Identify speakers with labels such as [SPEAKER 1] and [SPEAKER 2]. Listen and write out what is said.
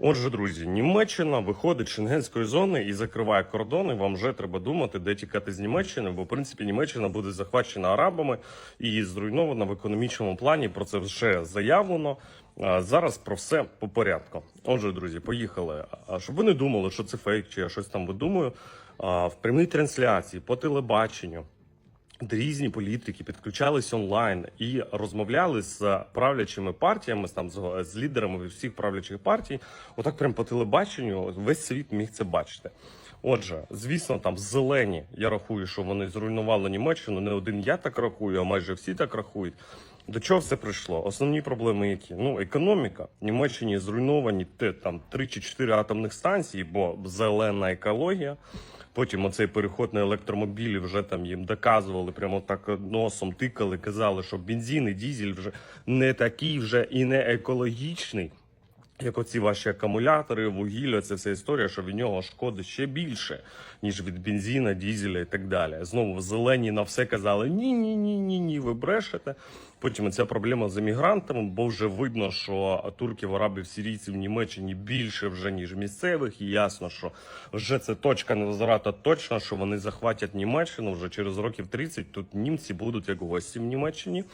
[SPEAKER 1] Отже, друзі, Німеччина виходить з шенгенської зони і закриває кордони. Вам вже треба думати, де тікати з Німеччини, бо в принципі Німеччина буде захвачена арабами і зруйнована в економічному плані. Про це вже заявлено. Зараз про все по порядку. Отже, друзі, поїхали. А щоб ви не думали, що це фейк, чи я щось там видумую. В прямій трансляції по телебаченню різні політики підключались онлайн і розмовляли з правлячими партіями, там з, лідерами всіх правлячих партій. Отак, прям по телебаченню, весь світ міг це бачити. Отже, звісно, там зелені. Я рахую, що вони зруйнували Німеччину. Не один я так рахую, а майже всі так рахують. До чого все прийшло? Основні проблеми які? Ну, економіка. В Німеччині зруйновані те, там 3 чи 4 атомних станції, бо зелена екологія. Потім оцей переход на електромобілі вже там їм доказували, прямо так носом тикали, казали, що бензин і дізель вже не такий вже і не екологічний. Як оці ваші акумулятори, вугілля, це вся історія, що від нього шкоди ще більше, ніж від бензина, дізеля і так далі. Знову зелені на все казали: ні, ні, ні, ні, ні, ви брешете. Потім ця проблема з емігрантами, бо вже видно, що турків, арабів, сирійців в Німеччині більше вже ніж місцевих, і ясно, що вже це точка невозврата точно, що вони захватять Німеччину вже через років 30. Тут німці будуть як гості в Німеччині.